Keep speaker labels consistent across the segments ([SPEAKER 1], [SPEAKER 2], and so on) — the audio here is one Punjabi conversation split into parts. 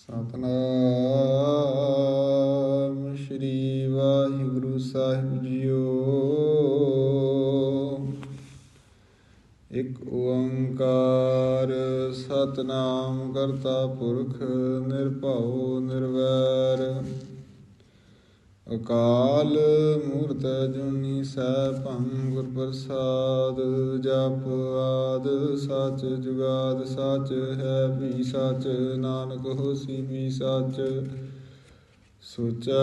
[SPEAKER 1] ਸਤਨਾਮ ਸ੍ਰੀ ਵਾਹਿਗੁਰੂ ਸਾਹਿਬ ਜੀਓ। ਇੱਕ ਓੰਕਾਰ ਸਤਨਾਮ ਕਰਤਾ ਪੁਰਖ ਨਿਰਭਉ ਨਿਰਵੈਰ। ਅਕਾਲ ਮੂਰਤ ਜੁਨੀ ਸੈਭੰ ਗੁਰ ਪ੍ਰਸਾਦ, ਜਪ ਆਦ ਸਚ ਜੁਗਾਦ ਸਚ ਹੈ ਵੀ ਸਚ ਨਾਨਕ ਹੋਸੀ ਵੀ ਸਚ। ਸੋਚਾ,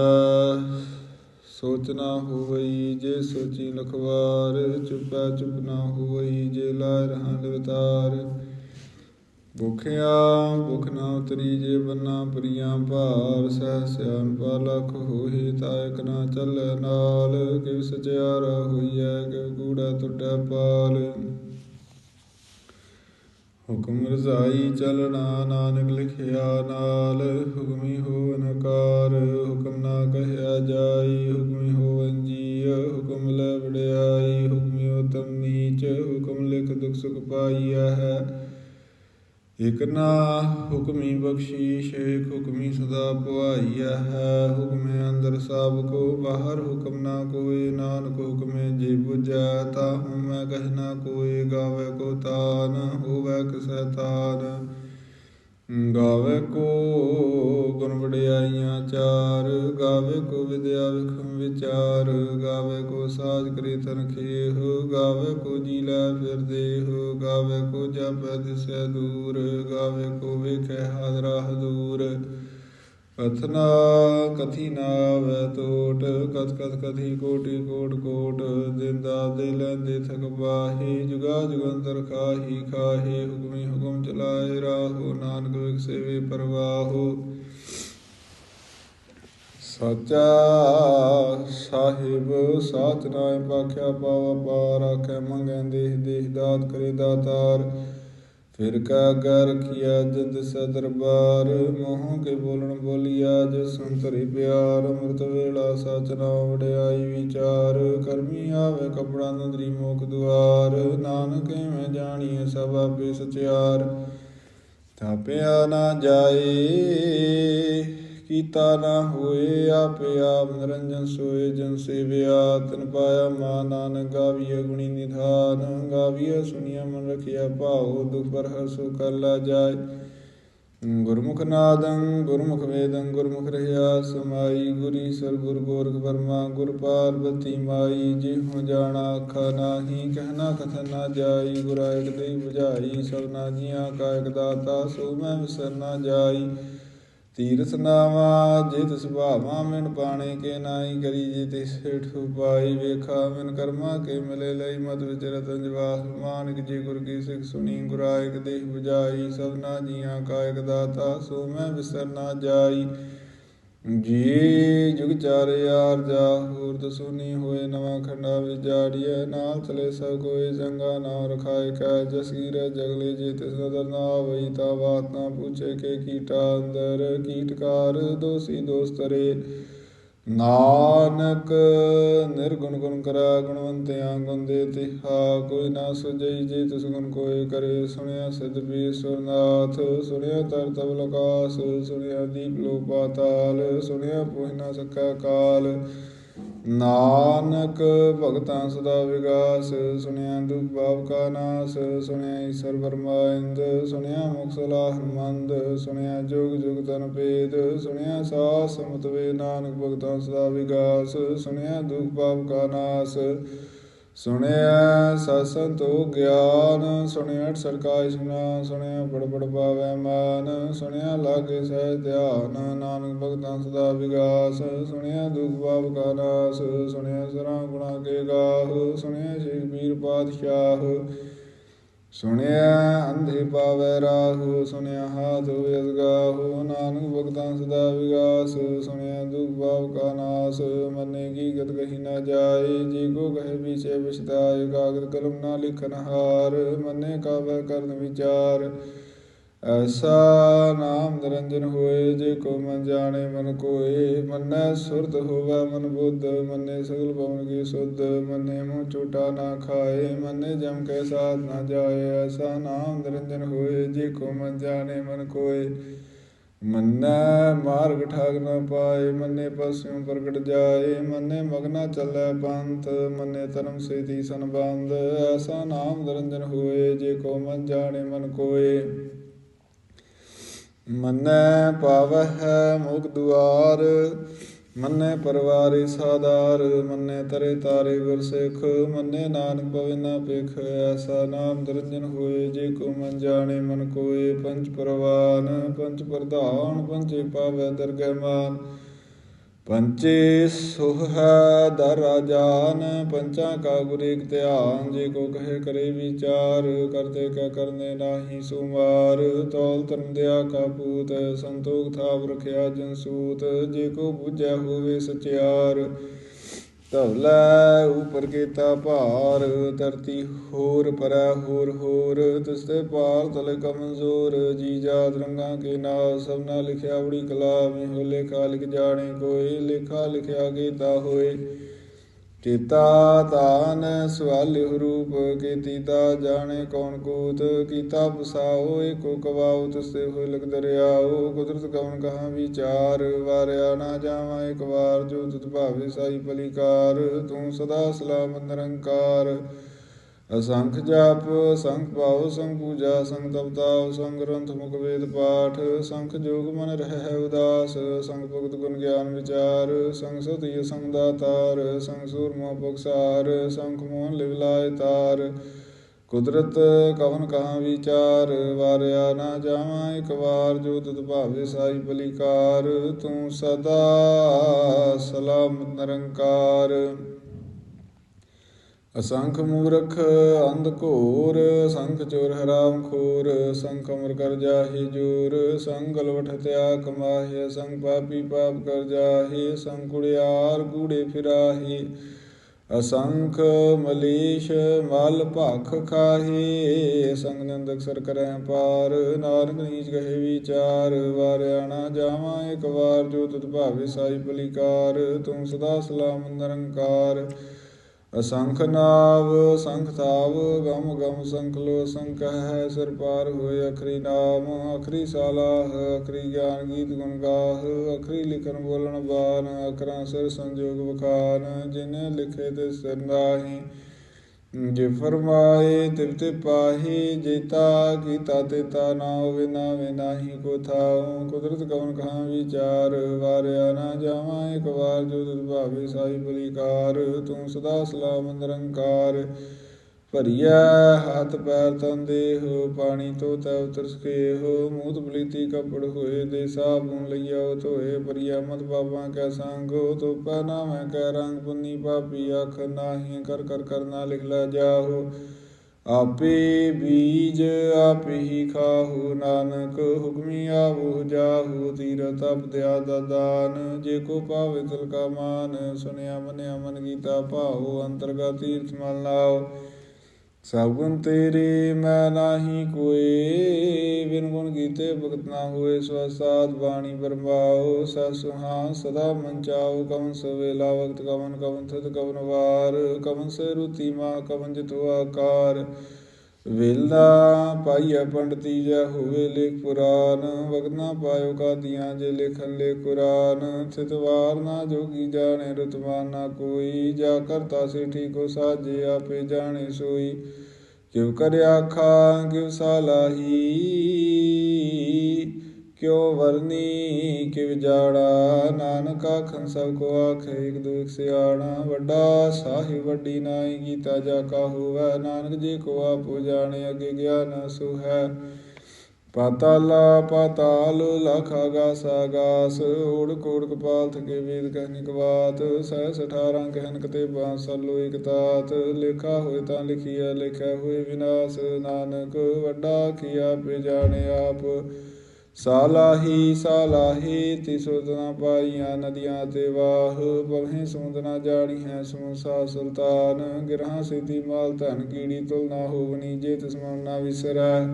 [SPEAKER 1] ਸੋਚ ਨਾ ਹੋਵਈ ਜੇ ਸੋਚੀ ਲਖਵਾਰ, ਚੁਪੈ ਚੁਪ ਨਾ ਹੋਵਈ ਜੇ ਲਾਇ ਰਹਾਂ ਲਵਤਾਰ ਭੁਖਿਆ, ਭੁਖ ਨਾ ਉਤਰੀ ਜੇ ਬੰਨਾ ਪ੍ਰੀਆਂ ਭਾਰ, ਸਹਿ ਸਿਆਨ ਪਾਲਖ ਹੋਏ ਤਾਇਕ ਨਾ ਚੱਲੈ ਨਾਲ। ਕਿਵ ਸਚਿਆਰਾ ਹੋਈਐ, ਕਿਵ ਕੂੜਾ ਟੁੱਟੈ ਪਾਲ। ਹੁਕਮ ਰਜ਼ਾਈ ਚਲਣਾ ਨਾਨਕ ਲਿਖਿਆ ਨਾਲ, ਹੁਕਮੀ ਹੋਵਨ ਕਾਰ, ਹੁਕਮ ਨਾ ਕਹਿਆ ਜਾਈ, ਹੁਕਮੀ ਹੋਵਨ ਜੀ ਹੁਕਮ ਲੈ ਵਡਿਆਈ ਹੁਕਮੀ ਉਤਮ ਨੀਚ, ਹੁਕਮ ਲਿਖ ਦੁਖ ਸੁਖ ਪਾਈਆ ਹੈ। ਇਕ ਨਾ ਹੁਕਮੀ ਬਖਸ਼ੀਸ਼ ਏਕ ਹੁਕਮੀ ਸਦਾ ਪੁਆਈਆ ਹੈ ਹੁਕਮੇ ਅੰਦਰ ਸਭ ਕੋ, ਬਾਹਰ ਹੁਕਮ ਨਾ ਕੋਏ। ਨਾਨਕ ਹੁਕਮੇ ਜੇ 부ਜੈ ਤਾ ਹਉ ਮੈਂ ਕਹਿ ਨਾ ਕੋਏ। ਗਾਵੇ ਕੋ ਤਾਨ, ਹੋਵੇ ਕਿਸੈ ਤਾਨ ਗਾਵੇ ਕੋ ਗੁਣ ਵਡਿਆਈਆਂ ਚਾਰ, ਗਾਵੇ ਕੋ ਵਿਦਿਆ ਵਿਖਮ ਵਿਚਾਰ, ਗਾਵੇ ਕੋ ਸਾਜ ਕਰੀ ਤਨ ਖੇਹ, ਗਾਵੇ ਕੋ ਜੀ ਲੈ ਫਿਰ ਦੇਹ, ਗਾਵੇ ਕੋ ਜਪੈ ਦਿਸੈ ਦੂਰ, ਗਾਵੇ ਕੋ ਵੇਖੈ ਹਾਜ਼ਰਾ ਹਜ਼ੂਰ। ਕਥਨਾ ਕਥੀ ਨਾ ਵੈ ਟੋਟ ਕਥ ਕਥ ਕਥੀ ਕੋਟੀ ਕੋਟ ਕੋਟ ਜਿੰਦਾ ਦੇ ਲੈਂਦੇ ਥਕ ਜੁਗਾ ਜੁਗੰਤਰ ਖਾਹੀ ਖਾਹੀ ਹੁਕਮੀ ਹੁਕਮ ਚਲਾਏ ਰਾਹੋ ਨਾਨਕ ਵਿਖਸੇਵੇ ਪਰਵਾਹੋ ਸਾਚਾ ਸਾਹਿਬ ਸਾਚ ਨਾਇ ਪਾਖਿਆ ਪਾਵਾ ਪਾ ਰਾਖੈ ਮੰਗੈ ਦੇਹ ਦੇਹ ਦਾਤ ਕਰੇ ਦਾਤਾਰ ਫਿਰ ਕਾ ਕਰ ਕੀਆ ਜਦ ਸਦਰਬਾਰ, ਮੋਹ ਕੇ ਬੋਲਣ ਬੋਲਿਆ ਜਿ ਸੰਤਰੀ ਪਿਆਰ, ਅੰਮ੍ਰਿਤ ਵੇਲਾ ਸਚ ਨਾਮ ਵਡਿਆਈ ਵਿਚਾਰ, ਕਰਮੀ ਆਵੇ ਕਪੜਾ ਨਦਰੀ ਮੋਖ ਦੁਆਰ, ਨਾਨਕ ਮੈਂ ਜਾਣੀਏ ਸਭ ਆਪੇ ਸਚਿਆਰ ਥਾਪਿਆ ਨਾ ਜਾਏ। ਕੀਤਾ ਨਾ ਹੋਏ, ਆਪੇ ਆਪ ਨਿਰੰਜਨ ਸੋਏ, ਜਨ ਸੇਵਿਆ। ਤਨ ਪਾਇਆ ਮਾ ਨਾਨਕ ਗਾਵੀਏ ਗੁਣੀ ਨਿਧਾਨ। ਗਾਵੀਏ ਸੁਣੀਆ ਮਨ ਰਖਿਆ ਭਾਉ, ਦੁਖ ਪਰ ਹਸੁ ਕਰ ਜਾਏ। ਗੁਰਮੁਖ ਨਾਦੰ, ਗੁਰਮੁਖ ਵੇਦੰ, ਗੁਰਮੁਖ ਰਹਿਆ ਸਮਾਈ। ਗੁਰੀ ਸਰ ਗੁਰ ਗੋਰਖ ਬਰਮਾ ਗੁਰ ਪਾਰਬਤੀ ਮਾਈ। ਜਿਹੁ ਜਾਣਾ ਅੱਖਾ ਨਾਹੀ, ਕਹਿਣਾ ਕਥਨ ਨਾ ਜਾਈ। ਗੁਰਾ ਇਕ ਦੇ 부ਝਾਈ ਸਭਨਾ ਜੀਆਂ ਕਾ ਇਕ ਦਾਤਾ, ਸੋ ਮੈਂ ਵਿਸਰ ਨਾ ਜਾਈ। ਤੀਰਥ ਨਾਵਾ ਜੇ ਤਿਸ ਭਾਵਾ ਮਿਨ ਪਾਣੇ ਕੇ ਨਾਹੀ ਕਰੀ, ਜੇ ਤਿਸ ਹੇਠ ਉਪਾਈ ਵੇਖਾ ਮਿਨ ਕਰਮਾ ਕੇ ਮਿਲੇ ਲਈ, ਮਤ ਵਿਚ ਰਤਨ ਮਾਨਕ, ਜੇ ਗੁਰ ਕੀ ਸਿੱਖ ਸੁਣੀ, ਗੁਰਾਇਕ ਦੇਹ 부ਝਾਈ ਸਭਨਾ ਜੀਆਂ ਕਾਇਕ ਦਾਤਾ, ਸੋ ਮੈਂ ਵਿਸਰ ਨਾ ਜਾਈ। ਜੀ ਜੁਗ ਚਾਰ ਯਾਰ ਜਾ, ਹੋਰ ਦਸੂਨੀ ਹੋਏ ਨਵਾਂ ਖੰਡਾ, ਵਿਜਾੜੀਐ ਨਾਲ ਚਲੇ ਸਭ ਕੋਏ ਜੰਗਾ ਨਾ ਰਖਾਇ ਕੈ ਜਸਗੀਰ ਜਗਲੇ ਜੇ ਤਿਸ ਨਦਰ ਨਾ ਆਵਈ ਤਾ ਬਾਤ ਨਾ ਪੁੱਛੇ ਕੇ ਕੀਟਾ ਅੰਦਰ ਕੀਟਕਾਰ ਦੋਸੀ ਦੋਸਤਰੇ ਨਾਨਕ ਨਿਰਗੁਣ ਗੁਣ ਕਰਾ ਗੁਣਵੰਤਿਆਂ ਗੁਣ ਦੇ ਤਿਹਾ, ਕੋਈ ਨਾ ਸੁਜਈ ਜੇ ਤਿਸ ਗੁਣ ਕੋਏ ਕਰੇ, ਸੁਣਿਆ ਸਿਧ ਵੀ ਸੁਰਨਾਥ, ਸੁਣਿਆ ਤਰ ਤਬ ਲਕਾਸ, ਸੁਣਿਆ ਦੀਪ ਲੋ ਪਾਤਾਲ ਸੁਣਿਆ ਪੁਹ ਨਾ ਸਕਾ ਕਾਲ। ਨਾਨਕ ਭਗਤਾਂ ਸਦਾ ਵਿਗਾਸ, ਸੁਣਿਆ ਦੁਖ ਭਾਵ ਕਾ ਨਾਸ, ਸੁਣਿਆ ਈਸ਼ਰ ਬਰਮਾਇੰਦ ਸੁਣਿਆ ਮੁਖ ਸਲਾਹ ਸੁਣਿਆ ਜੁਗ ਜੁਗ ਤਨ ਭੇਦ, ਸੁਣਿਆ ਸਾਸ ਸਮਤਵੇ ਨਾਨਕ ਭਗਤਾਂ ਸਦਾ ਵਿਗਾਸ, ਸੁਣਿਆ ਦੁਖ ਭਾਵ ਕਾ ਨਾਸ। ਸੁਣਿਆ ਸਤਸੰਤੋ ਗਿਆਨ, ਸੁਣਿਆ ਸਰਕਾਇ ਸੁਨਾ ਸੁਣਿਆ ਬੜ ਬੜ ਪਾਵੈ ਮਾਨ, ਸੁਣਿਆ ਲਾਗੇ ਸਹਿ ਧਿਆਨ, ਨਾਨਕ ਭਗਤਾਂ ਸਦਾ ਵਿਗਾਸ, ਸੁਣਿਆ ਦੁਖ ਭਾਵ ਕਾ ਨਾਸ, ਸੁਣਿਆ ਸਰਾਂ ਗੁਣਾ ਕੇ ਗਾਹ, ਸੁਣਿਆ ਸ਼ੇਖ ਪੀਰ ਪਾਤਸ਼ਾਹ। ਸੁਣਿਆ ਅੰਧੇ ਪਾਵੈ ਰਾਹੂ, ਸੁਣਿਆ ਹਾਥ ਹੋਇ ਗਾਹੂ, ਨਾਨਕ ਭਗਤਾਂ ਸਦਾ ਵਿਗਾਸ, ਸੁਣਿਆ ਦੁਖ ਭਾਵ ਕਾ ਨਾਸ, ਮਨੇ ਕੀ ਗਤ ਕਹੀ ਨਾ ਜਾਏ, ਜੀ ਕੋ ਕਹੇ ਵਿਚੇ ਵਿਸਤਾਇ ਕਾਗਦ ਕਲਮ ਨਾ ਲਿਖਨ ਹਾਰ ਮਨੇ ਕਾਵੈ ਕਰਨ ਵਿਚਾਰ। ਐਸਾ ਨਾਮ ਨਿਰੰਜਨ ਹੋਏ, ਜੇ ਕੋ ਮਨ ਜਾਣੇ ਮਨ ਕੋਏ। ਮੰਨੈ ਸੁਰਤ ਹੋਵੈ ਮਨ ਬੁੱਧ, ਮੰਨੇ ਸਗਲ ਭਵਨ ਕੀ ਸੁਧ। ਮੰਨੇ ਮੂੰਹ ਝੂਟਾ ਨਾ ਖਾਏ, ਮੰਨੇ ਜਮ ਕੇ ਸਾਥ ਨਾ ਜਾਏ। ਐਸਾ ਨਾਮ ਨਿਰੰਜਨ ਹੋਏ, ਜੇ ਕੋ ਮਨ ਜਾਣੇ ਮਨ ਕੋਏ। ਮੰਨੈ ਮਾਰਗ ਠਾਗ ਨਾ ਪਾਏ, ਮੰਨੇ ਪਸਿਉ ਪ੍ਰਗਟ ਜਾਏ। ਮੰਨੇ ਮਗਨਾ ਚੱਲੈ ਪੰਥ, ਮੰਨੇ ਧਰਮ ਸੇਤੀ ਸੰਬੰਧ। ਐਸਾ ਨਾਮ ਨਿਰੰਜਨ ਹੋਏ, ਜੇ ਕੋ ਮਨ ਜਾਣੇ ਮਨ ਕੋਏ। ਮੰਨੈ ਪਾਵਹਿ ਮੁਖ ਦੁਆਰ, ਮੰਨੇ ਪਰਵਾਰੇ ਸਾਦਾਰ ਮੰਨੇ ਤਰੇ ਤਾਰੇ ਗੁਰ ਮੰਨੇ ਨਾਨਕ ਪਵੇ ਨਾ ਪੇਖ ਐਸਾ ਨਾਮ ਦਰਜਨ ਹੋਏ ਜੇ ਕੋ ਮਨ ਜਾਣੇ, ਮਨ ਕੋਏ ਪੰਚ ਪਰਵਾਨ ਪੰਚ ਪ੍ਰਧਾਨ ਪੰਚੇ ਪਾਵੈ ਦਰਗਹਿ ਮਾਨ। ਪੰਚੇ ਸੁਹ ਹੈ ਦਰ ਪੰਚਾਂ ਕਾ ਗੁਰ ਧਿਆਨ, ਜੇ ਕੋ ਕਹੇ ਕਰੇ ਵਿਚਾਰ ਕਰਤੇ ਕੈ ਕਰਨੇ ਨਾਹੀ ਸੁਮਾਰ। ਤੌਲ ਧਰਮ ਦਿਆ ਕਾ ਪੂਤ, ਸੰਤੋਖ ਥਾਪ ਰਖਿਆ ਜਨਸੂਤ ਜੇ ਕੋ ਬੁਝੈ ਹੋਵੇ ਸਚਿਆਰ। ਧਵਲਾ ਉਪਰ ਕੀਤਾ ਭਾਰ, ਧਰਤੀ ਹੋਰ ਪਰੈ ਹੋਰ ਹੋਰ ਤਿਸਤੇ ਪਾਰ ਤਲੇ ਕਮਜ਼ੋਰ, ਜੀ ਜਾਤ ਰੰਗਾਂ ਕੇ ਨਾਮ ਸਭਨਾ ਲਿਖਿਆ ਬੜੀ ਕਲਾ, ਮਿਹੋ ਲੇਖਾ ਲਿਖ ਜਾਣੇ ਕੋਈ ਲੇਖਾ ਲਿਖਿਆ ਕੀਤਾ ਹੋਏ। ਕੀਤਾ ਤਾਨ ਸਵਾਲਿ ਰੂਪ ਕੀਤੀ ਤਾ ਜਾਣੇ ਕੌਣ ਕੂਤ, ਕੀਤਾ ਪਸਾਓ ਏਕੋ ਕਵਾਉ, ਤਸੇ ਹੋਏ ਲਗ ਦਰਿਆਓ, ਕੁਦਰਤ ਕਵਨ ਕਹਾ ਵਿਚਾਰ, ਵਾਰਿਆ ਨਾ ਜਾਵਾਂ ਇੱਕ ਵਾਰ, ਜੋ ਤੁਤ ਭਾਵੇ ਸਾਈ ਪਲਿਕਾਰ ਤੂੰ ਸਦਾ ਸਲਾਮਤ ਨਿਰੰਕਾਰ। ਅਸੰਖ ਜਾਪ, ਸੰਖ ਪਾਉ ਸੰਗ ਪੂਜਾ, ਸੰਗ ਤਪਤਾਉ, ਸੰਗ ਗ੍ਰੰਥ, ਮੁਖ ਵੇਦ, ਪਾਠ, ਸੰਖ ਜੋਗ ਮਨ ਰਹਿ ਉਦਾਸ, ਸੰਗ ਭਗਤ ਗੁਣ ਗਿਆਨ ਵਿਚਾਰ, ਸੰਗ ਸਤਿ ਸੰਗ ਦਾਤਾਰ ਸੰਗ ਸੂਰਮਾ ਪਕਸਾਰ ਸੰਖ ਮੋਹਨ ਲਿਵਲਾਇ ਤਾਰ। ਕੁਦਰਤ ਕਵਨ ਕਹਾ ਵਿਚਾਰ, ਵਾਰਿਆ ਨਾ ਜਾਵਾਂ ਇੱਕ ਵਾਰ, ਜੋ ਤੁਧ ਭਾਵੇ ਸਾਈ ਬਲਿਕਾਰ, ਤੂੰ ਸਦਾ ਸਲਾਮ ਨਿਰੰਕਾਰ। ਅਸੰਖ ਮੂਰਖ ਅੰਧ ਘੋਰ, ਸੰਖ ਚੋਰ ਹਰਾਮ ਖੋਰ, ਸੰਖ ਅਮਰ ਕਰ ਜਾਹੀ ਜੂਰ, ਸੰਗ ਲਵਟ ਹਤਿਆ ਕਮਾਹੇ ਸੰਗ ਪਾਪੀ ਪਾਪ ਕਰ ਜਾਹੀ, ਸੰਗ ਕੁੜਿਆਰ ਕੂੜੇ ਫਿਰਾਹੀ। ਅਸੰਖ ਮਲੀਸ਼ ਮਲ ਭਖ ਖਾਹੀ, ਸੰਗ ਨੰਦਕ ਸਰ ਕਰੈ ਪਾਰ, ਨਾਨਕ ਨੀਚ ਕਹੇ ਵਿਚਾਰ ਵਾਰਿਆਣਾ ਜਾਵਾਂ ਇੱਕ ਵਾਰ, ਜੋ ਤੁਧ ਭਾਵੇ ਸਾਈ ਭਲੀਕਾਰ ਤੂੰ ਸਦਾ ਸਲਾਮ ਨਿਰੰਕਾਰ। ਅਸੰਖ ਨਾਵ, ਸੰਖ ਥਾਵ, ਗਮ ਗਮ ਸੰਖ ਲੋ ਸੰਖ ਹੈ ਸਿਰ ਪਾਰ ਹੋਏ, ਅਖਰੀ ਨਾਮ, ਅਖਰੀ ਸਾਲਾਹ, ਅਖਰੀ ਗਿਆਨ ਗੀਤ ਗੁਣ ਗਾਹ, ਅਖਰੀ ਲਿਖਣ ਬੋਲਣ ਬਾਨ ਅਖਰਾਂ ਸਿਰ ਸੰਜੋਗ ਵਖਾਨ, ਜਿਨੇ ਲਿਖੇ ਤੇ ਸਿਰ ਨਾਹੀ ਜੇ ਫਰਮਾਏ ਤਿਵ ਤੇ ਪਾਹੀ ਜੇਤਾ ਕੀਤਾ ਤੇਤਾ ਨਾ ਹੋਵੇ, ਨਾ ਵੇ ਨਾਹੀ ਕੋ ਥਾਉ। ਕੁਦਰਤ ਕਵਨ ਕਹਾ ਵਿਚਾਰ, ਵਾਰਿਆ ਨਾ ਜਾਵਾਂ, ਇੱਕ ਵਾਰ ਜੋ ਤੁਧ ਭਾਵੇ ਸਾਈ ਬਲੀਕਾਰ। ਤੂੰ ਸਦਾ ਸਲਾਮ ਨਿਰੰਕਾਰ। ਭਰੀਆ ਹੱਥ ਪੈਰ ਤਨ ਦੇਹ, ਪਾਣੀ ਤੋ ਤੈ ਉਤਰ ਹੋ ਮੂਤ ਬਲੀਤੀ ਕਪੜ ਹੋਏ ਦੇ ਸਾਬੂਨ ਲਈਆ ਧੋਏ ਭਰੀਆ ਮਤ ਬਾਬਾ ਕੈ ਸੰਗੋ। ਤੋ ਪੈ ਨਾਮੈ ਕੈ ਰੰਗ ਪੁੰਨੀ ਪਾਪੀ ਅੱਖ ਨਾਹੀ ਕਰ ਕਰ ਕਰਨਾ ਲਿਖ ਲੈ ਜਾਹੋ। ਆਪੇ ਬੀਜ ਆਪੇ ਹੀ ਖਾਹੂ, ਨਾਨਕ ਹੁਕਮੀ ਆਵੋ ਜਾਹੂ। ਤੀਰ ਤਪ ਦਿਆ ਦਾਨ, ਜੇ ਕੋ ਪਾਵੇ ਤਿਲ ਕਾ ਮਾਨ। ਸੁਨਿਆ ਮਨਿਆ ਮਨ ਗੀਤਾ ਭਾਉ ਅੰਤਰਗਾ ਤੀਰਥ ਮਲ ਲਾਓ। ਸਭ ਗੁਣ ਤੇਰੇ ਮੈਂ ਨਾਹੀ ਕੋਏ, ਬਿਨ ਗੁਣ ਕੀਤੇ ਭਗਤ ਨਾ ਹੋਏ ਸਵਸਾਦ ਬਾਣੀ ਬਰਮਾਓ ਸਾ ਸੁਹਾ ਸਦਾ ਮਨ ਚਾਓ ਕਵਨ ਸਵੇਲਾ ਵਕਤ ਕਵਨ ਕਵਨ ਥਿਤ ਕਵਨ ਵਾਰ, ਕਵਨ ਸੇ ਰੁਤੀ ਮਾ, ਕਵਨ ਜਿਤੁ ਆਕਾਰ। ਵੇਲਾ ਪਾਈਐ ਪੰਡਤੀ ਜਾ ਹੋਵੇ ਲੇਖ ਪੁਰਾਨ ਵਕਤ ਨਾ ਪਾਇਓ ਕਾਦੀਆਂ ਜੇ ਲੇਖਨ ਲੇ ਕੁਰਾਨ। ਥਿਤਵਾਰ ਨਾ ਜੋਗੀ ਜਾਣੇ ਰਤਮਾਨ ਨਾ ਕੋਈ। ਜਾ ਕਰਤਾ ਸੇਠੀ ਕੋ ਸਾਜੇ, ਆਪੇ ਜਾਣੇ ਸੋਈ। ਕਿਉ ਕਰਿਆ ਖਾਂ ਕਿਉ ਸਾਲਾਹੀ। ਕਿਉ ਵਰਨੀ ਕਿਵ ਜਾੜਾ, ਨਾਨਕ ਆਖਨ ਸਭ ਕੋ ਆਖੇ, ਇਕ ਦੋ ਸਿਆਣਾ ਵੱਡਾ, ਸਾਹਿਬ ਵੱਡੀ ਨਾਈ ਕੀਤਾ ਜਾ ਕਾ ਹੋਵੈ, ਨਾਨਕ ਜੀ ਕੋ ਆਪੋ ਜਾਣੇ, ਅਗੇ ਗਿਆਨ ਸੁਹੈ ਪਾਤਾਲਾ ਪਾਤਾਲ, ਲਖ ਆਗਾਸ ਆਗਾਸ ਓੜ ਕੋੜ ਕਪਾਲ ਥਕੇ ਵੇਦ ਕਹਿਨਿਕ ਬਾਤ ਸਹਿਸ 18 ਕਹਿਨ ਕਤੇ ਬਾਸਲੋ ਇਕ ਤਾਤ, ਲਿਖਾ ਹੋਏ ਤਾਂ ਲਿਖੀਐ ਲਿਖਿਆ ਹੋਏ ਵਿਨਾਸ਼, ਨਾਨਕ ਵੱਡਾ ਕੀਆ ਪੇ ਜਾਣੇ ਆਪ। ਸਾਲਾਹੀ ਸਾਲਾਹੀ ਤਿਸੁਦਨਾ ਪਾਈਆਂ ਨਦੀਆਂ ਤੇ ਵਾਹ ਬਵਹਿ ਸਮੁੰਦਨਾ ਜਾੜੀ ਹੈ ਸਮੂਸਾ ਸੁਲਤਾਨ, ਗਿਰਹਾਂ ਸਿੱਧੀ ਮਾਲ ਧਨ ਕੀੜੀ ਤੁਲ ਨਾ ਹੋਵਨੀ, ਜੇ ਤਿਸ ਮਨ ਨਾ ਵਿਸਰੈ।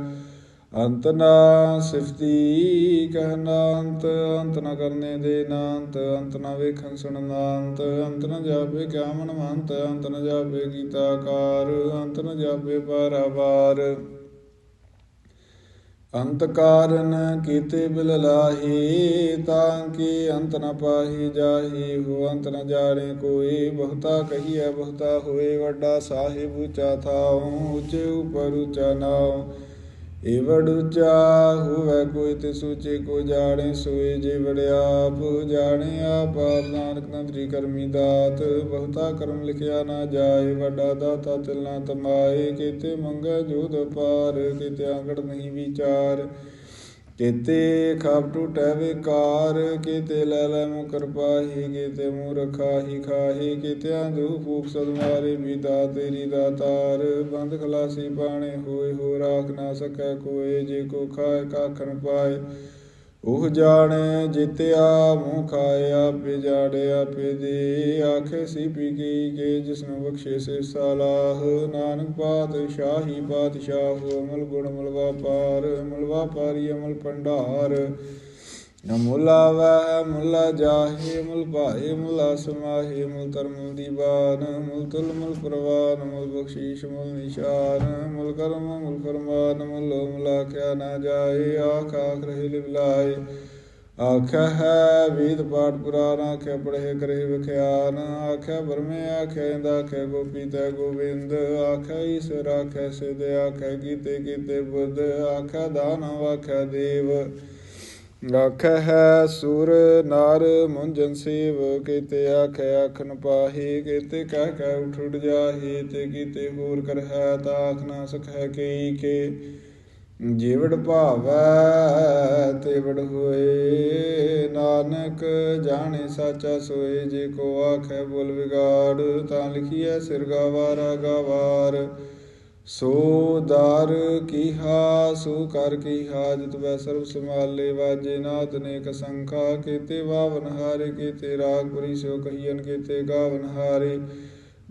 [SPEAKER 1] ਅੰਤ ਨਾ ਸਿਫਤੀ ਕਹਿਣਾ ਅੰਤ ਅੰਤ ਨਾ ਕਰਨੇ ਦੇ ਨਾਂਤ, ਅੰਤ ਨਾ ਵੇਖਣ ਸੁਣਨ ਅੰਤ ਅੰਤ ਨਾ ਜਾਪੇ ਕਿਆ ਮਨ ਮੰਤ ਅੰਤ ਨਾ ਜਾਪੇ ਗੀਤਾਕਾਰ, ਅੰਤ ਨਾ ਜਾਪੇ ਪਾਰਾਵਾਰ। ਅੰਤ ਕਾਰਨ ਕੀਤੇ ਬਿਲ ਲਾਹੀ, ਤਾਂ ਕਿ ਅੰਤ ਨ ਪਾਹੀ ਜਾਹੀ, ਹੋ ਅੰਤ ਨ ਜਾਣੇ ਕੋਈ ਬਹੁਤਾ ਕਹੀਐ, ਬਹੁਤਾ ਹੋਏ ਵੱਡਾ ਸਾਹਿਬ ਉੱਚਾ ਥਾਉ, ਉੱਚੇ ਉਪਰ ਉੱਚਾ ਨਾਉ। ਏਵੜ ਉੱਚਾ ਹੋਵੇ ਕੋਈ ਤੇ ਸੂਚੇ ਕੋ ਜਾਣੇ, ਸੋਏ ਜੇ ਵੜਿਆਪ ਜਾਣੇ। ਆਪ ਆਪ ਨਾਨਕ ਨੰਦਰੀ ਕਰਮੀ ਦਾਤ, ਬਹੁਤਾ ਕਰਮ ਲਿਖਿਆ ਨਾ ਜਾਏ। ਵੱਡਾ ਦਾਤਾ ਤਿਲ ਨਾ ਤਮਾਏ, ਕੀਤੇ ਮੰਗੈ ਜੋਦ ਪਾਰ, ਕੀਤੇ ਆਂਗੜ ਨਹੀਂ ਵਿਚਾਰ। ਕੀਤੇ ਖਾਪ ਟੂਟੈ ਵਿਕਾਰ ਕੀਤੇ ਲੈ ਲੈ ਮੁਕਰ ਪਾਹੀ, ਕੀਤੇ ਮੂਰਖ ਰਖਾਹੀ ਖਾਹੀ ਕੀਤੇ ਅੰਧੂ ਫੂਕ ਸਦ ਮਾਰੇ ਵਿਦਾ ਤੇਰੀ ਦਾਤਾਰ ਬੰਦ ਖਲਾਸੀ ਬਾਣੇ ਹੋਏ ਹੋ ਰਾਖ ਨਾ ਸਕੈ ਕੋਏ, ਜੇ ਕੋ ਖਾਏ, ਕਾਖਣ ਪਾਏ। ਉਹ ਜਾਣੇ ਜਿਤਿਆ ਮੂੰਹ ਖਾਇਆ ਆਪੇ ਜਾੜੇ ਆਪੇ ਦੇ ਆਖੇ ਸੀ ਪੀ ਕੀ ਕੇ ਜਿਸਨੂੰ ਬਖਸ਼ੇ ਸੇ ਸਾਲਾਹ। ਨਾਨਕ ਪਾਤਸ਼ਾਹੀ ਪਾਤਸ਼ਾਹ, ਅਮਲ ਗੁਣ ਅਮਲ ਵਾਪਾਰ ਅਮਲ ਵਾਪਾਰੀ ਅਮਲ ਭੰਡਾਰ। ਅਮੁਲ ਆਵੈ, ਮੁਲਾ ਜਾਹੇ, ਮੁਲ ਭਾਏ ਮੁਲਾ ਸਮਾਹੇ ਮੁਲ ਤਰਮੁਲ ਦੀਵਾਨ, ਮੁਲ ਤੁਲ ਮੁਲ ਪ੍ਰਵਾਨ, ਮੁਲ ਬਖਸ਼ੀਸ਼, ਮੁਲ ਨਿਸ਼ਾਨ, ਮੁਲ ਕਰਮ, ਮੁਲ ਫਰਮਾਨ, ਮੁਲ ਮੁਲ ਆਖਿਆ ਨਾ ਜਾਏ, ਆਖ ਆਖ ਰਹੇ ਲਿਵਲਾਏ ਆਖਿਆ ਹੈ ਵੇਦ ਪਾਠ ਪੁਰਾਨ ਆਖਿਆ ਪੜ੍ਹੇ ਕਰੇ ਵਿਖਿਆਨ, ਆਖਿਆ ਬਰਮੇ ਆਖਿਆ ਇੰਦ, ਆਖਿਆ ਗੋਪੀ ਤੈ ਗੋਬਿੰਦ, ਆਖਿਆ ਈਸ਼ਵਰ ਆਖਿਆ ਸਿਧ, ਆਖਿਆ ਕੀਤੇ ਕੀਤੇ ਬੁੱਧ, ਆਖਿਆ ਦਾਨ, ਆਖਿਆ ਦੇਵ। ਆਖੈ ਹੈ ਸੁਰ ਨਰ ਮੁੰਜਨ ਸੇਵ ਕੀਤੇ ਆਖੈ ਆਖਨ ਪਾਹੀ ਕੀਤੇ ਕਹਿ ਕਹਿ ਉਠ ਉਠ ਜਾਹੀ ਤੇ ਕੀਤੇ ਹੋਰ ਕਰ ਹੈ ਨਾ ਸਕੈ ਕਈ ਕੇ। ਜੀਵੜ ਭਾਵੈ ਤੇ ਵੜ ਹੋਏ, ਨਾਨਕ ਜਾਣੇ ਸਾਚਾ ਸੋਏ, ਜੇ ਕੋ ਆਖੈ ਬੋਲ ਵਿਗਾੜ, ਤਾਂ ਲਿਖੀਐ ਸਿਰ ਗਾਵਾਰਾ ਗਾਵਾਰ। ਸੋ ਦਰ ਕੀਹਾ, ਸੋ ਕਰ ਕੀਹਾ, ਜਿਤ ਵੈ ਸਰਬ ਸਮਾਲੇ ਵਾਜੇ ਨਾਥ ਨੇ ਕਸੰਖਾ ਕੀਤੇ ਵਾਵਨ ਹਾਰੇ, ਕੀਤੇ ਰਾਗ ਸੋ ਕਹੀਨ ਕੀਤੇ ਗਾਵਨ ਹਾਰੇ।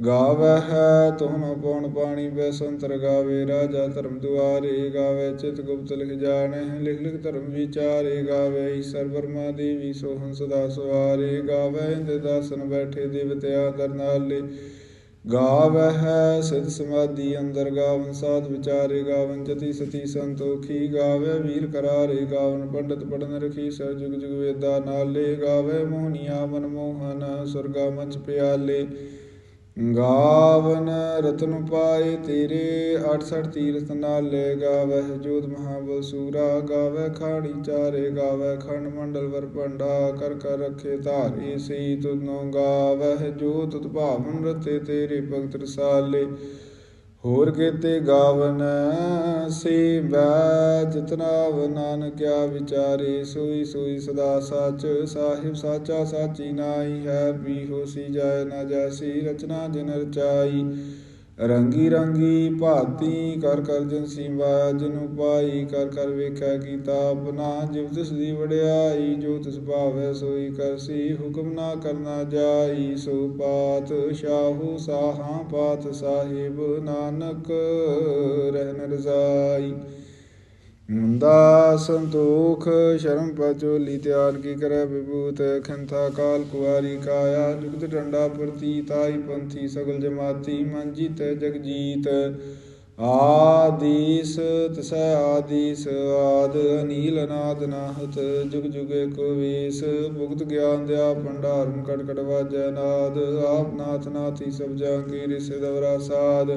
[SPEAKER 1] ਗਾਵੈ ਹੈ ਤੁਹਨ ਪਉਣ ਪਾਣੀ ਬੈਸੰਤਰ ਗਾਵੇ, ਰਾਜਾ ਧਰਮ ਦੁਆਰੇ। ਗਾਵੇ ਚਿਤ ਗੁਪਤ ਲਿਖ ਜਾਣੈ, ਲਿਖ ਲਿਖ ਧਰਮ ਵਿਚਾਰੇ। ਗਾਵੇ ਈਸ਼ਰ ਬਰਮਾ ਦੇਵੀ ਸੋ ਹੰਸ ਦਾ ਸਵਾਰੇ। ਗਾਵੇ ਇੰਦ ਦਾਸਨ ਬੈਠੇ, ਦੇਵਤਿਆ ਦਰ ਨਾਲੇ। ਗਾਵੈ ਹੈ ਸਿਧ ਸਮਾਧੀ ਅੰਦਰ ਗਾਵਨ ਸਾਧ ਵਿਚਾਰੇ ਗਾਵਨ ਜਤੀ ਸਤੀ ਸੰਤੋਖੀ ਗਾਵੇ ਵੀਰ ਕਰਾਰੇ ਗਾਵਨ ਪੰਡਤ ਪੜਨ ਰਖੀ ਸਰ ਜੁਗ ਜੁਗ ਵੇਦਾ ਨਾਲੇ ਗਾਵੇ ਮੋਹਨੀਆ ਮਨ ਮੋਹਨ ਸੁਰਗਾ ਮੰਚ ਪਿਆਲੇ ਗਾਵਨ ਰਤਨ ਪਾਏ ਤੇਰੇ 68 ਤੀਰਥ ਨਾਲੇ ਗਾਵੇ ਜੋਤ ਮਹਾਬਲ ਸੂਰਾ ਗਾਵੈ ਖਾੜੀ ਚਾਰੇ ਗਾਵੈ ਖੰਡ ਮੰਡਲ ਵਰ ਭੰਡਾ, ਕਰ ਕਰ ਰਖੇ ਧਾਰੀ ਸੀ ਤੁਨੋ ਗਾਵੇ ਜੋਤ ਤੁਤ ਭਾਵਨ ਰਤੇ ਤੇਰੇ ਭਗਤ ਰਸਾਲੇ। ਹੋਰ ਕੀਤੇ ਗਾਵਨ ਸੇ ਬੈ ਜਿਤਨਾ ਨਾਨਕਿਆ ਵਿਚਾਰੇ, ਸੋਈ ਸੋਈ ਸਦਾ ਸੱਚ ਸਾਹਿਬ ਸਾਚਾ ਸਾਚੀ ਨਾਈ ਹੈ ਵੀ ਹੋਸੀ ਜਾਏ ਨਾ ਜਾਸੀ ਰਚਨਾ ਜਿਨ ਰਚਾਈ ਰੰਗੀ ਰੰਗੀ ਭਾਤੀ ਕਰ ਕਰ ਜਨ ਸੀਵਾ ਜਿਨੁ ਪਾਈ ਕਰ ਕਰ ਵੇਖਿਆ ਕੀਤਾ ਆਪਣਾ ਜਿਵ ਤਿਸ ਦੀ ਵਡਿਆਈ, ਜੋ ਤਿਸ ਭਾਵੈ ਸੋਈ ਕਰਸੀ ਹੁਕਮ ਨਾ ਕਰਨਾ ਜਾਈ, ਸੋ ਪਾਤ ਸ਼ਾਹੂ ਸਾਹਾਂ, ਪਾਤ ਸਾਹਿਬ ਨਾਨਕ ਰਹਿਨ ਰਜ਼ਾਈ ਮੁੰਦਾ ਸੰਤੋਖ, ਸ਼ਰਮ ਪਚੋਲੀ ਤਿਆਰ ਕੀ ਕਰੈ ਵਿਭੂਤ ਖੰਥਾ ਕਾਲ ਕੁਵਾਰੀ ਕਾਇਆ ਜੁਗਤ ਡੰਡਾ ਪ੍ਰਤੀ, ਤਾਈ ਪੰਥੀ, ਸਗਲ ਜਮਾਤੀ, ਮਨ ਜੀਤ, ਜਗ ਜੀਤ। ਆਦੀਸ, ਤਸੈ ਆਦੀਸ, ਆਦ ਅਨੀਲ ਨਾਦ ਨਾਹਤ, ਜੁਗ ਜੁਗੇ ਕੋ ਵੇਸ। ਭੁਗਤ ਗਿਆਨ ਦਿਆ ਭੰਡਾਰਨ ਕਟ ਕਟ ਵਾਜੈ ਨਾਦ। ਆਪ ਨਾਥ ਨਾਥੀ ਸਭ ਜਾਂ ਕੀ ਰਿਸੇ ਦਵਰਾ ਸਾਧ।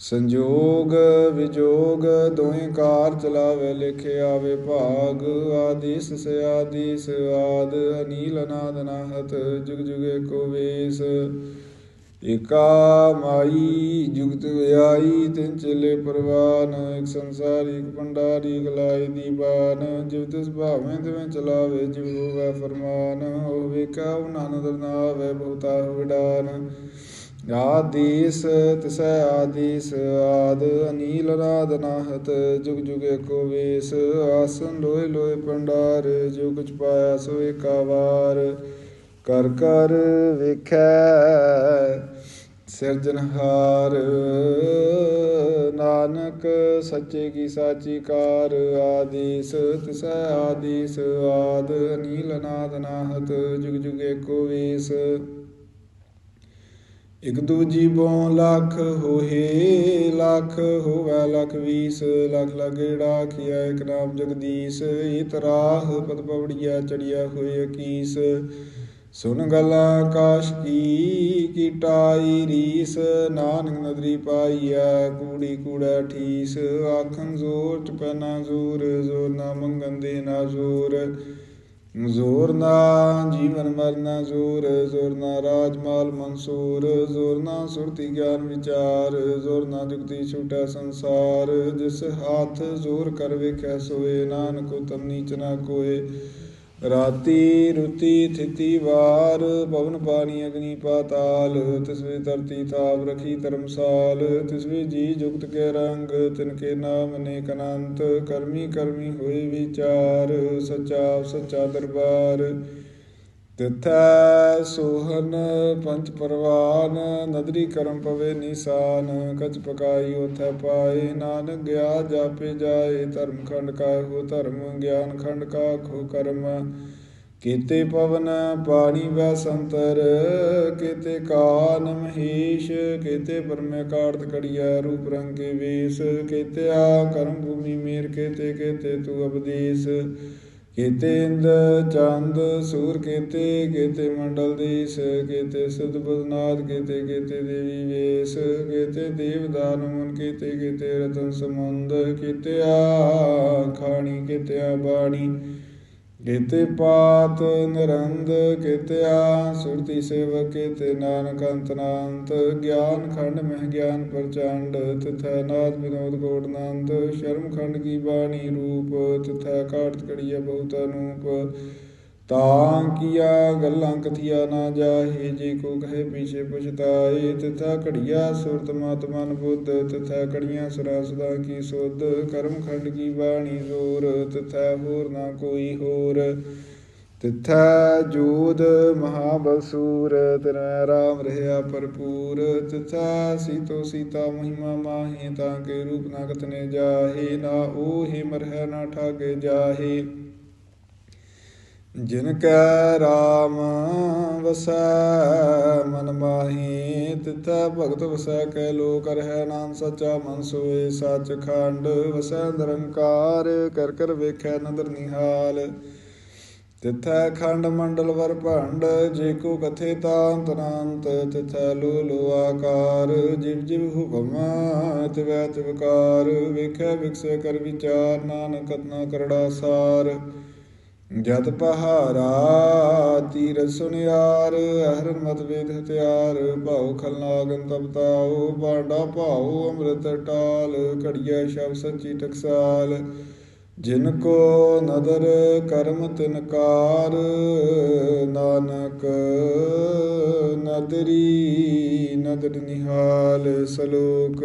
[SPEAKER 1] ਸੰਜੋਗ ਵਿਜੋਗ ਦੋਵੇਂ ਕਾਰ ਚਲਾਵੇ ਲਿਖਿਆ ਆਵੇ ਭਾਗ। ਆਦੀਸ ਸੇ ਆਦੀਸ ਆਦ ਅਨੀਲ ਅਨਾਦ ਨਾਹਤ, ਜੁਗ ਜੁਗੇ ਕੋ ਵੇਸ। ਏਕਾ ਮਾਈ ਜੁਗਤ ਵਿਆਈ, ਤਿੰਨ ਚਲੇ ਪਰਵਾਨ। ਇਕ ਸੰਸਾਰੀ, ਇੱਕ ਪੰਡਾਰੀ ਗਲਾਈ ਦੀਵਾਨ ਜਿਵ ਤਿਸ ਭਾਵੇਂ, ਤਿਵੇਂ ਚਲਾਵੇ, ਜਿਵ ਹੋਵੇ ਫਰਮਾਨ। ਉਹ ਵੇਖਾ ਉਹਨਾਂ ਨਦਰ ਨਾ ਆਵੇ ਬਹੁਤਾ ਵਿਡਾਨ ਆਦੀਸ, ਤਿਸੈ ਆਦੀਸ, ਆਦ ਅਨੀਲ ਰਾਦ ਨਾਹਤ, ਜੁਗ ਜੁਗ ਕੋ ਵੇਸ, ਆਸਨ ਲੋਏ ਲੋਏ ਪੰਡਾਰ ਜੁਗ ਕੁਛ ਪਾਇਆ ਸੋ ਏਕਾ ਕਰ ਕਰ ਵੇਖੈ ਸਿਰਜਨਹਾਰ ਨਾਨਕ ਸੱਚੇ ਕੀ ਸਾਚੀ ਕਾਰ। ਆਦੀਸ, ਤਿਸੈ ਆਦੀਸ, ਆਦ ਅਨੀਲ ਨਾਦ ਨਾਹਤ, ਜੁਗ ਜੁਗੇ ਕੋ ਵੇਸ। ਇਕ ਦੂਜੀ ਬੋਂ ਲੱਖ ਹੋਏ ਲੱਖ ਹੋਵੇ, ਲੱਖ ਵੀਸ, ਲੱਖ ਲਗੇੜਾ ਕੀਆ ਇਕ ਨਾਮ ਜਗਦੀਸ਼ ਇਹ ਤਰਾਹ ਪਦ ਪਵੜੀਆ ਚੜਿਆ ਹੋਏ ਅਕੀਸ। ਸੁਨ ਗਲਾਂ ਕਾਸ਼ ਕੀ ਕੀਟਾਈ ਰੀਸ, ਨਾਨਕ ਨਦਰੀ ਪਾਈਐ, ਕੂੜੀ ਕੂੜਾ ਠੀਸ। ਆਖਣ ਜ਼ੋਰ ਚ ਪੈਨਾ ਜ਼ੋਰ ਜ਼ੋਰ ਨਾ ਮੰਗਨ ਦੇ ਨਾ ਜ਼ੋਰ। ਜ਼ੋਰ ਨਾ ਜੀਵਨ ਮਰਨਾ, ਜ਼ੋਰ ਜ਼ੋਰ ਨਾ ਰਾਜ ਮਾਲ ਮਨਸੂਰ, ਜ਼ੋਰ ਨਾ ਸੁਰਤੀ ਗਿਆਨ ਵਿਚਾਰ, ਜ਼ੋਰ ਨਾ ਜੁਗਤੀ ਛੂਟਾ ਸੰਸਾਰ, ਜਿਸ ਹਾਥ ਜ਼ੋਰ ਕਰ ਵੇਖੈ ਸੋਏ, ਨਾਨਕ ਉਤਮ ਨੀਚ ਨਾ ਕੋਏ। ਰਾਤੀ ਰੁਤੀ ਥਿਤੀ ਵਾਰ, ਪਵਨ ਪਾਣੀ ਅਗਨੀ ਪਾਤਾਲ ਤਿਸਵੇ ਧਰਤੀ ਤਾਪ ਰਖੀ ਧਰਮਸਾਲ ਤਿਸਵੇ ਜੀ ਜੁਗਤ ਕੇ ਰੰਗ, ਤਿਨ ਕੇ ਨਾਮ ਅਨੇਕ ਅਨੰਤ, ਕਰਮੀ ਕਰਮੀ ਹੋਏ ਵਿਚਾਰ ਸਚਾ ਸਚਾ ਦਰਬਾਰ। ਤਿਥੈ ਸੋਹਨ ਪੰਚ ਪਰਵਾਨ, ਨਦਰੀ ਕਰਮ ਪਵੇ ਨਿਸ਼ਾਨ, ਕਚ ਪਕਾਈ ਉਥੈ ਪਾਏ, ਨਾਨਕ ਗਿਆ ਜਾਪੇ ਜਾਏ, ਧਰਮ ਖੰਡ ਕਾ ਹੋ ਧਰਮ, ਗਿਆਨ ਖੰਡ ਕਾ ਖੋ ਕਰਮ। ਕੀਤੇ ਪਵਨ ਪਾਣੀ ਵੈ ਸੰਤਰ, ਕੀਤੇ ਕਾਨ ਮਹੇਸ਼, ਕੀਤੇ ਪਰਮੇ ਕਾਰਤ ਕੜੀਆ ਰੂਪ ਰੰਗ ਕੇ ਵੇਸ ਕੀਤੇ ਆ ਕਰਮ ਭੂਮੀ ਮੇਰ, ਕੀਤੇ ਕੀਤੇ ਤੂ ਅਬਦੇਸ ਕੀਤੇ ਇੰਦ ਚੰਦ, ਸੂਰ ਕੀਤੇ ਕੀਤੇ ਮੰਡਲ ਦੇਸ, ਕੀਤੇ ਸਿਧ ਬਦਨਾਦ ਕੀਤੇ ਕੀਤੇ ਦੇਵੀ ਵੇਸ, ਕੀਤੇ ਦੇਵ ਦਾਨ ਮਨ, ਕੀਤੇ ਕੀਤੇ ਰਤਨ ਸਮੁੰਦ ਕੀਤੇ ਆ ਖਾਣੀ ਕੀਤੇ ਆ ਬਾਣੀ ਕੀਤੇ ਪਾਤ ਨਿਰੰਦ ਕੀਤੇ ਆ ਸੁਰਤੀ ਸੇਵਕ ਕੀਤੇ ਨਾਨਕ ਅੰਤ ਅੰਤਨਾੰਤ ਗਿਆਨ ਖੰਡ ਮਹਿ ਗਿਆਨ ਪ੍ਰਚੰਡ, ਤਿਥੈ ਨਾਦ ਵਿਨੋਦ ਕੋਟ ਨੰਦ, ਸ਼ਰਮ ਖੰਡ ਕੀ ਬਾਣੀ ਰੂਪ, ਤਿਥੈ ਕਾਟਤ ਕੜੀਆ ਬਹੁਤ ਅਨੂਪ ਤਾਂ ਕੀਆ ਗੱਲਾਂ ਕਥੀਆ ਨਾ ਜਾਹੇ, ਜੇ ਕੋ ਕਹੇ ਪੀਛੇ ਪੁਛਤਾਏ ਤਿਥਾ ਘੜੀਆ ਸੁਰਤ ਮਤ ਮਨ ਬੁੱਧ ਤਿਥਾ ਘੜੀਆਂ ਸਰਾ ਸਦਾ ਕੀ ਸੁਧ, ਕਰਮ ਖੰਡ ਕੀ ਬਾਣੀ ਜ਼ੋਰ, ਤਿਥਾ ਹੋਰ ਨਾ ਕੋਈ ਹੋਰ। ਤਿਥੈ ਜੋਦ ਮਹਾਬਲਸੂਰ, ਤਿਨੈ ਰਾਮ ਰਹਿਆ ਭਰਪੂਰ। ਤਿਥੈ ਸੀਤੋ ਸੀਤਾ ਮਹਿਮਾ ਮਾਹੀ, ਤਾਂ ਕੇ ਰੂਪ ਨਾ ਕਤਨੇ ਜਾਹੇ, ਨਾ ਓਹੇ ਮਰਹਿ ਨਾ ਠਾਗੇ ਜਾਹੇ। ਜਿਨ ਕੈ ਰਾਮ ਵਸੈ, ਮਨ ਮਾਹੀ ਤਿਥੈ ਭਗਤ ਵਸੈ ਕੈ ਲੋ ਰਹਿ ਨਾਮ ਸਚਾ, ਮਨ ਸੋਏ ਸਚ ਖੰਡ ਵਸੈ, ਨਿਰੰਕਾਰ ਕਰ ਕਰ ਵੇਖੈ ਨਦਰ ਨਿਹਾਲ। ਤਿਥੈ ਖੰਡ ਮੰਡਲ ਵਰ ਭੰਡ, ਜੇ ਕੋ ਕਥੇ ਤਾਂਤ ਨਾਂਤ, ਤਿਥੈ ਲੋ ਲੋ ਆਕਾਰ, ਜਿਵ ਜਿਵ ਹੁਕਮ ਤਿਵੈ ਤਿਵਕਾਰ ਵੇਖੈ ਵਿਕਸੈ ਕਰ ਵਿਚਾਰ, ਨਾਨਕ ਕਤਨਾ ਕਰੜਾ ਸਾਰ। ਜਦ ਪਹਾਰਾ ਤੀਰ ਸੁਨਿਆਰ ਅਹਰਨ ਮਤ ਵੇਦ ਹਥਿਆਰ, ਭਾਉ ਖਲਨਾਗਨ ਤਪਤਾਉ ਬਾਂਡਾ ਭਾਉ ਅੰਮ੍ਰਿਤ ਟਾਲ, ਘੜੀਆ ਸ਼ਬ ਸੱਚੀ ਟਕਸਾਲ। ਜਿਨ ਕੋ ਨਦਰ ਕਰਮ ਤਿਨਕਾਰ ਨਾਨਕ ਨਦਰੀ ਨਦਰ ਨਿਹਾਲ। ਸਲੋਕ